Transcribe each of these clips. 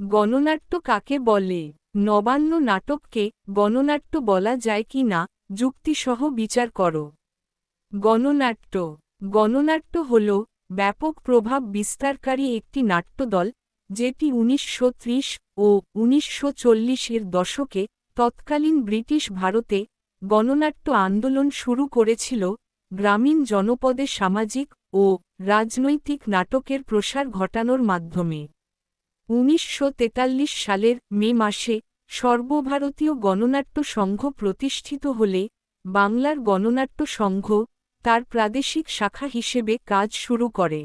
গণনাট্য কাকে বলে? নবান্ন নাটককে গণনাট্য বলা যায় কি না? যুক্তিসহ বিচার করো। গণনাট্য। গণনাট্য হল ব্যাপক প্রভাব বিস্তারকারী একটি নাট্যদল, যেটি উনিশশো ত্রিশ ও উনিশশো এর দশকে তৎকালীন ব্রিটিশ ভারতে গণনাট্য আন্দোলন শুরু করেছিল, গ্রামীণ জনপদে সামাজিক ও রাজনৈতিক নাটকের প্রসার ঘটানোর মাধ্যমে। উনিশশো তেতাল্লিশ সালের মে মাসে সর্বভারতীয় গণনাট্য সংঘ প্রতিষ্ঠিত হলে বাংলার গণনাট্য সংঘ তার প্রাদেশিক শাখা হিসেবে কাজ শুরু করে।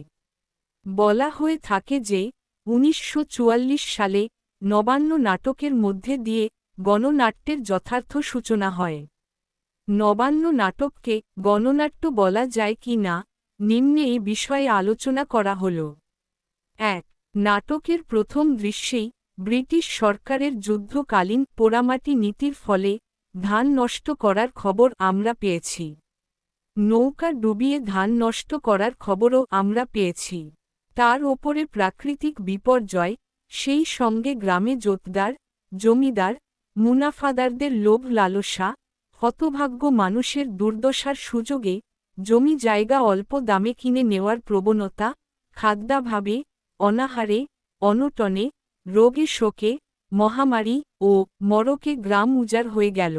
বলা হয়ে থাকে যে উনিশশো চুয়াল্লিশ সালে নবান্ন নাটকের মধ্যে দিয়ে গণনাট্যের যথার্থ সূচনা হয়। নবান্ন নাটককে গণনাট্য বলা যায় কি না নিম্নে এই বিষয়ে আলোচনা করা হল। এক নাটকের প্রথম দৃশ্যেই ব্রিটিশ সরকারের যুদ্ধকালীন পোড়ামাটি নীতির ফলে ধান নষ্ট করার খবর আমরা পেয়েছি। নৌকা ডুবিয়ে ধান নষ্ট করার খবরও আমরা পেয়েছি। তার ওপরে প্রাকৃতিক বিপর্যয়, সেই সঙ্গে গ্রামে জোতদার, জমিদার, মুনাফাদারদের লোভ লালসা, হতভাগ্য মানুষের দুর্দশার সুযোগে জমি জায়গা অল্প দামে কিনে নেওয়ার প্রবণতা, খাদ্যাভাবে অনাহারে, অনটনে, রোগে শোকে, মহামারী ও মরকে গ্রাম উজাড় হয়ে গেল।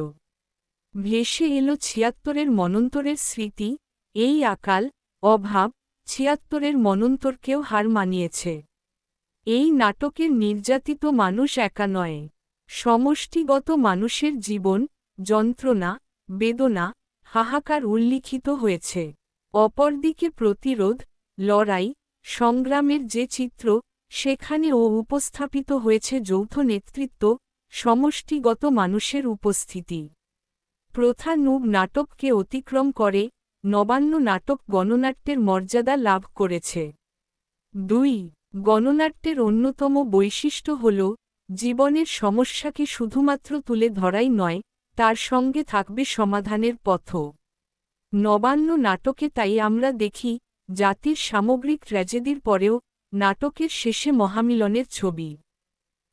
ভেসে এলো ছিয়াত্তরের মনন্তরের স্মৃতি, এই আকাল, অভাব ছিয়াত্তরের মনন্তরকেও হার মানিয়েছে। এই নাটকের নির্যাতিত মানুষ একা নয়। সমষ্টিগত মানুষের জীবন, যন্ত্রণা, বেদনা, হাহাকার উল্লিখিত হয়েছে। অপরদিকে প্রতিরোধ, লড়াই সংগ্রামের যে চিত্র সেখানেও উপস্থাপিত হয়েছে যৌথ নেতৃত্ব, সমষ্টিগত মানুষের উপস্থিতি। প্রথা নুব নাটককে অতিক্রম করে, নবান্ন নাটক গণনাট্যের মর্যাদা লাভ করেছে। দুই, গণনাট্যের অন্যতম বৈশিষ্ট্য হল, জীবনের সমস্যাকে শুধুমাত্র তুলে ধরাই নয়, তার সঙ্গে থাকবে সমাধানের পথ নবান্ন নাটকে তাই আমরা দেখি জাতির সামগ্রিক ট্র্যাজেদির পরেও নাটকের শেষে মহামিলনের ছবি।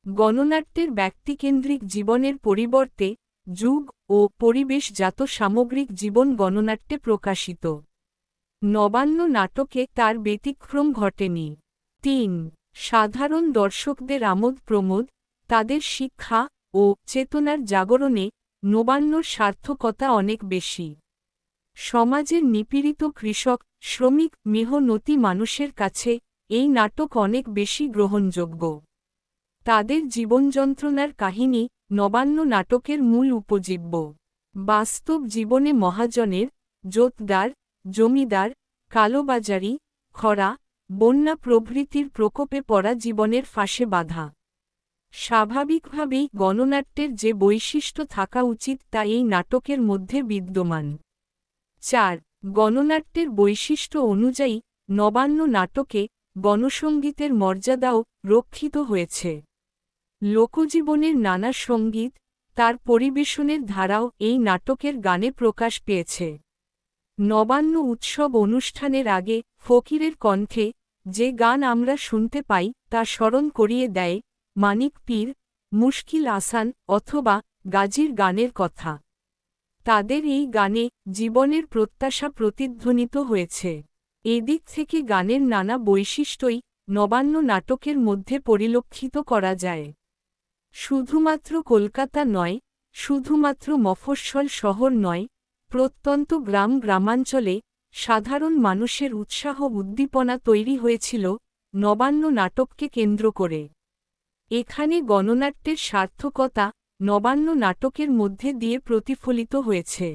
গণনাট্যের ব্যক্তিকেন্দ্রিক জীবনের পরিবর্তে যুগ ও পরিবেশজাত সামগ্রিক জীবন গণনাট্যে প্রকাশিত। নবান্ন নাটকে তার ব্যতিক্রম ঘটেনি। তিন, সাধারণ দর্শকদের আমোদ প্রমোদ, তাদের শিক্ষা ও চেতনার জাগরণে নবান্নর সার্থকতা অনেক বেশি। সমাজের নিপীড়িত কৃষক শ্রমিক মেহনতি মানুষের কাছে এই নাটক অনেক বেশি গ্রহণযোগ্য। তাদের জীবনযন্ত্রণার কাহিনী নবান্ন নাটকের মূল উপজীব্য। বাস্তব জীবনে মহাজনের জোতদার জমিদার, কালোবাজারি, খরা, বন্যা প্রভৃতির প্রকোপে পড়া জীবনের ফাঁসে বাধা। স্বাভাবিকভাবেই গণনাট্যের যে বৈশিষ্ট্য থাকা উচিত তা এই নাটকের মধ্যে বিদ্যমান। চার গণনাট্যের বৈশিষ্ট্য অনুযায়ী, নবান্ন নাটকে গণসঙ্গীতের মর্যাদাও রক্ষিত হয়েছে। লোকজীবনের নানা সংগীত, তার পরিবেশনের ধারাও এই নাটকের গানে প্রকাশ পেয়েছে। নবান্ন উৎসব অনুষ্ঠানের আগে ফকিরের কণ্ঠে যে গান আমরা শুনতে পাই তা স্মরণ করিয়ে দেয় মানিক পীর, মুশকিল আসান অথবা গাজীর গানের কথা। তাদের এই গানে জীবনের প্রত্যাশা প্রতিধ্বনিত হয়েছে। এদিক থেকে গানের নানা বৈশিষ্ট্যই নবান্ন নাটকের মধ্যে পরিলক্ষিত করা যায়। শুধুমাত্র কলকাতা নয়, শুধুমাত্র মফস্বল শহর নয়, প্রত্যন্ত গ্রাম গ্রামাঞ্চলে সাধারণ মানুষের উৎসাহ উদ্দীপনা তৈরি হয়েছিল নবান্ন নাটককে কেন্দ্র করে। এখানে গণনাট্যের সার্থকতা নবান্ন নাটকের মধ্যে দিয়ে প্রতিফলিত হয়েছে।